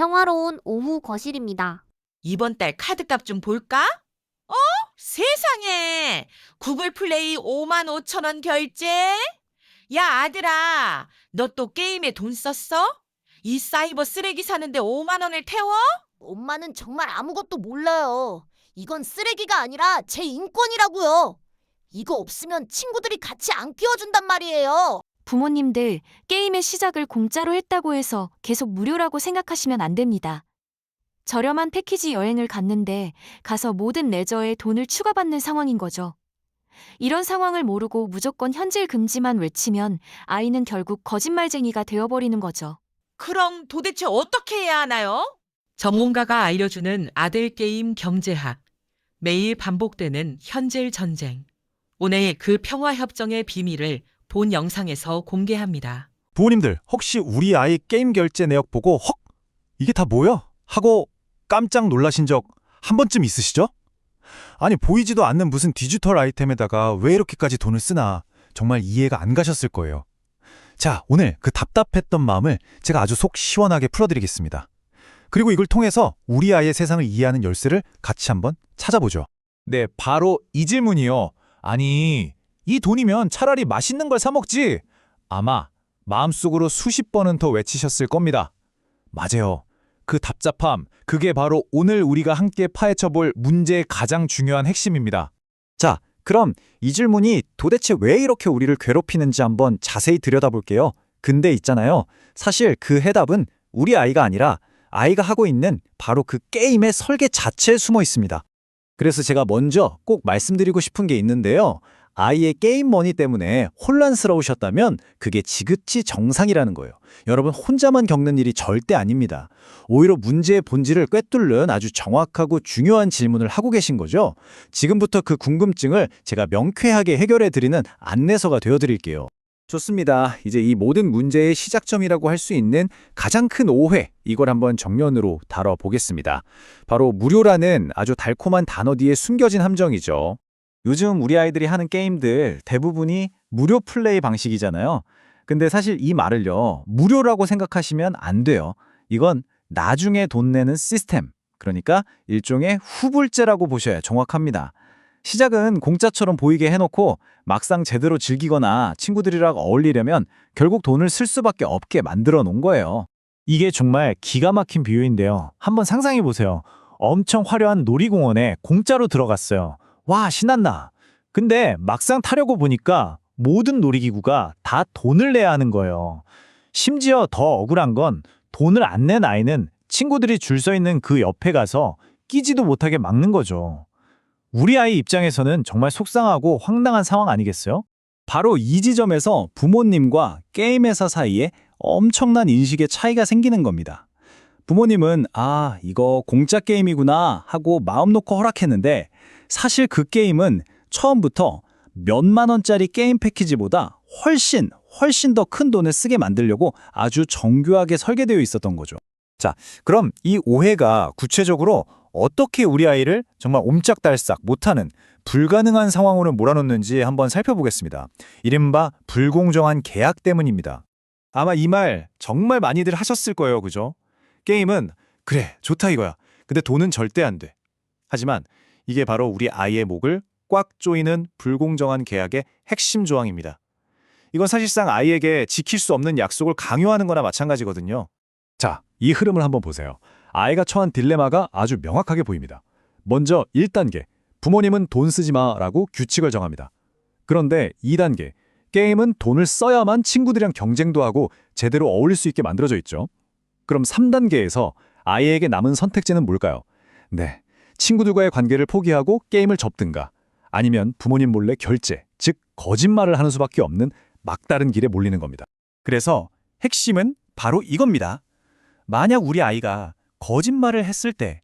평화로운 오후 거실입니다. 이번 달 카드값 좀 볼까? 어? 세상에! 구글 플레이 5만 5천 원 결제? 야, 아들아, 너 또 게임에 돈 썼어? 이 사이버 쓰레기 사는데 5만 원을 태워? 엄마는 정말 아무것도 몰라요. 이건 쓰레기가 아니라 제 인권이라고요. 이거 없으면 친구들이 같이 안 끼워준단 말이에요. 부모님들 게임의 시작을 공짜로 했다고 해서 계속 무료라고 생각하시면 안 됩니다. 저렴한 패키지 여행을 갔는데 가서 모든 레저에 돈을 추가받는 상황인 거죠. 이런 상황을 모르고 무조건 현질 금지만 외치면 아이는 결국 거짓말쟁이가 되어버리는 거죠. 그럼 도대체 어떻게 해야 하나요? 전문가가 알려주는 아들 게임 경제학. 매일 반복되는 현질 전쟁. 오늘 그 평화협정의 비밀을 본 영상에서 공개합니다. 부모님들 혹시 우리 아이 게임 결제 내역 보고 헉 이게 다 뭐야? 하고 깜짝 놀라신 적 한 번쯤 있으시죠? 아니 보이지도 않는 무슨 디지털 아이템에다가 왜 이렇게까지 돈을 쓰나 정말 이해가 안 가셨을 거예요. 자 오늘 그 답답했던 마음을 제가 아주 속 시원하게 풀어드리겠습니다. 그리고 이걸 통해서 우리 아이의 세상을 이해하는 열쇠를 같이 한번 찾아보죠. 네, 바로 이 질문이요. 아니, 이 돈이면 차라리 맛있는 걸 사 먹지. 아마 마음속으로 수십 번은 더 외치셨을 겁니다. 맞아요. 그 답답함, 그게 바로 오늘 우리가 함께 파헤쳐볼 문제의 가장 중요한 핵심입니다. 자, 그럼 이 질문이 도대체 왜 이렇게 우리를 괴롭히는지 한번 자세히 들여다볼게요. 근데 있잖아요. 사실 그 해답은 우리 아이가 아니라 아이가 하고 있는 바로 그 게임의 설계 자체에 숨어 있습니다. 그래서 제가 먼저 꼭 말씀드리고 싶은 게 있는데요. 아이의 게임 머니 때문에 혼란스러우셨다면 그게 지극히 정상이라는 거예요. 여러분 혼자만 겪는 일이 절대 아닙니다. 오히려 문제의 본질을 꿰뚫는 아주 정확하고 중요한 질문을 하고 계신 거죠. 지금부터 그 궁금증을 제가 명쾌하게 해결해 드리는 안내서가 되어 드릴게요. 좋습니다. 이제 이 모든 문제의 시작점이라고 할 수 있는 가장 큰 오해, 이걸 한번 정면으로 다뤄보겠습니다. 바로 무료라는 아주 달콤한 단어 뒤에 숨겨진 함정이죠. 요즘 우리 아이들이 하는 게임들 대부분이 무료 플레이 방식이잖아요. 근데 사실 이 말을요, 무료라고 생각하시면 안 돼요. 이건 나중에 돈 내는 시스템, 그러니까 일종의 후불제라고 보셔야 정확합니다. 시작은 공짜처럼 보이게 해놓고 막상 제대로 즐기거나 친구들이랑 어울리려면 결국 돈을 쓸 수밖에 없게 만들어 놓은 거예요. 이게 정말 기가 막힌 비유인데요. 한번 상상해 보세요. 엄청 화려한 놀이공원에 공짜로 들어갔어요. 와, 신났나. 근데 막상 타려고 보니까 모든 놀이기구가 다 돈을 내야 하는 거예요. 심지어 더 억울한 건 돈을 안 낸 아이는 친구들이 줄 서 있는 그 옆에 가서 끼지도 못하게 막는 거죠. 우리 아이 입장에서는 정말 속상하고 황당한 상황 아니겠어요? 바로 이 지점에서 부모님과 게임 회사 사이에 엄청난 인식의 차이가 생기는 겁니다. 부모님은 아, 이거 공짜 게임이구나 하고 마음 놓고 허락했는데 사실 그 게임은 처음부터 몇만 원짜리 게임 패키지보다 훨씬 훨씬 더 큰 돈을 쓰게 만들려고 아주 정교하게 설계되어 있었던 거죠. 자, 그럼 이 오해가 구체적으로 어떻게 우리 아이를 정말 옴짝달싹 못하는 불가능한 상황으로 몰아넣는지 한번 살펴보겠습니다. 이른바 불공정한 계약 때문입니다. 아마 이 말 정말 많이들 하셨을 거예요, 그죠? 게임은 그래, 좋다 이거야. 근데 돈은 절대 안 돼. 하지만 이게 바로 우리 아이의 목을 꽉 조이는 불공정한 계약의 핵심 조항입니다. 이건 사실상 아이에게 지킬 수 없는 약속을 강요하는 거나 마찬가지거든요. 자, 이 흐름을 한번 보세요. 아이가 처한 딜레마가 아주 명확하게 보입니다. 먼저 1단계, 부모님은 돈 쓰지 마라고 규칙을 정합니다. 그런데 2단계, 게임은 돈을 써야만 친구들이랑 경쟁도 하고 제대로 어울릴 수 있게 만들어져 있죠. 그럼 3단계에서 아이에게 남은 선택지는 뭘까요? 네, 친구들과의 관계를 포기하고 게임을 접든가 아니면 부모님 몰래 결제, 즉 거짓말을 하는 수밖에 없는 막다른 길에 몰리는 겁니다. 그래서 핵심은 바로 이겁니다. 만약 우리 아이가 거짓말을 했을 때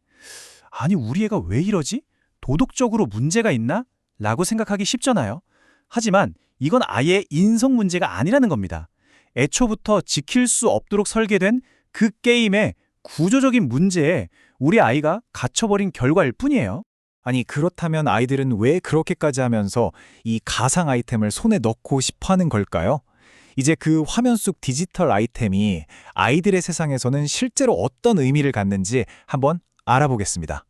아니 우리 애가 왜 이러지? 도덕적으로 문제가 있나? 라고 생각하기 쉽잖아요. 하지만 이건 아예 인성 문제가 아니라는 겁니다. 애초부터 지킬 수 없도록 설계된 그 게임의 구조적인 문제에 우리 아이가 갇혀버린 결과일 뿐이에요. 아니 그렇다면 아이들은 왜 그렇게까지 하면서 이 가상 아이템을 손에 넣고 싶어 하는 걸까요? 이제 그 화면 속 디지털 아이템이 아이들의 세상에서는 실제로 어떤 의미를 갖는지 한번 알아보겠습니다.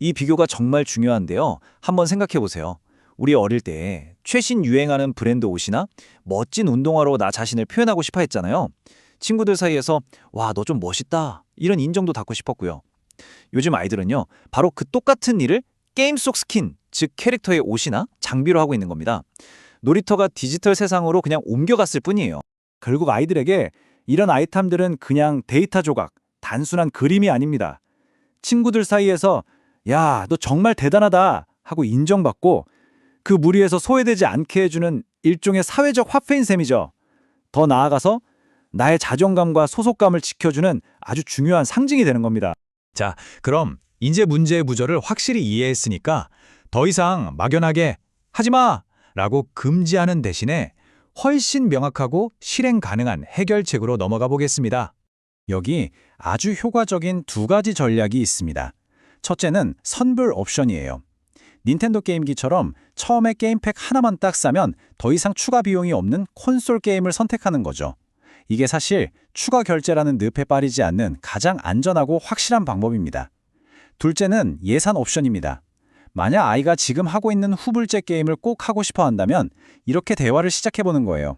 이 비교가 정말 중요한데요. 한번 생각해 보세요. 우리 어릴 때 최신 유행하는 브랜드 옷이나 멋진 운동화로 나 자신을 표현하고 싶어 했잖아요. 친구들 사이에서 와, 너 좀 멋있다. 이런 인정도 받고 싶었고요. 요즘 아이들은요. 바로 그 똑같은 일을 게임 속 스킨, 즉 캐릭터의 옷이나 장비로 하고 있는 겁니다. 놀이터가 디지털 세상으로 그냥 옮겨갔을 뿐이에요. 결국 아이들에게 이런 아이템들은 그냥 데이터 조각, 단순한 그림이 아닙니다. 친구들 사이에서 야, 너 정말 대단하다 하고 인정받고 그 무리에서 소외되지 않게 해주는 일종의 사회적 화폐인 셈이죠. 더 나아가서 나의 자존감과 소속감을 지켜주는 아주 중요한 상징이 되는 겁니다. 자, 그럼 이제 문제의 구조를 확실히 이해했으니까 더 이상 막연하게 하지 마! 라고 금지하는 대신에 훨씬 명확하고 실행 가능한 해결책으로 넘어가 보겠습니다. 여기 아주 효과적인 두 가지 전략이 있습니다. 첫째는 선불 옵션이에요. 닌텐도 게임기처럼 처음에 게임팩 하나만 딱 사면 더 이상 추가 비용이 없는 콘솔 게임을 선택하는 거죠. 이게 사실 추가 결제라는 늪에 빠지지 않는 가장 안전하고 확실한 방법입니다. 둘째는 예산 옵션입니다. 만약 아이가 지금 하고 있는 후불제 게임을 꼭 하고 싶어 한다면 이렇게 대화를 시작해보는 거예요.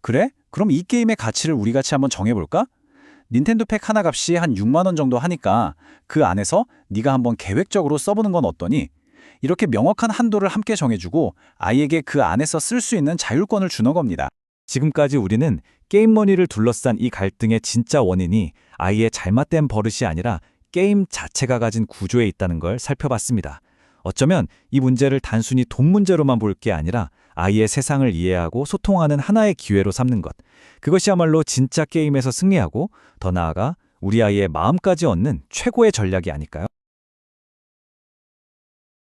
그래? 그럼 이 게임의 가치를 우리 같이 한번 정해볼까? 닌텐도 팩 하나 값이 한 6만 원 정도 하니까 그 안에서 네가 한번 계획적으로 써보는 건 어떠니? 이렇게 명확한 한도를 함께 정해주고 아이에게 그 안에서 쓸 수 있는 자율권을 주는 겁니다. 지금까지 우리는 게임머니를 둘러싼 이 갈등의 진짜 원인이 아이의 잘못된 버릇이 아니라 게임 자체가 가진 구조에 있다는 걸 살펴봤습니다. 어쩌면 이 문제를 단순히 돈 문제로만 볼 게 아니라 아이의 세상을 이해하고 소통하는 하나의 기회로 삼는 것. 그것이야말로 진짜 게임에서 승리하고 더 나아가 우리 아이의 마음까지 얻는 최고의 전략이 아닐까요?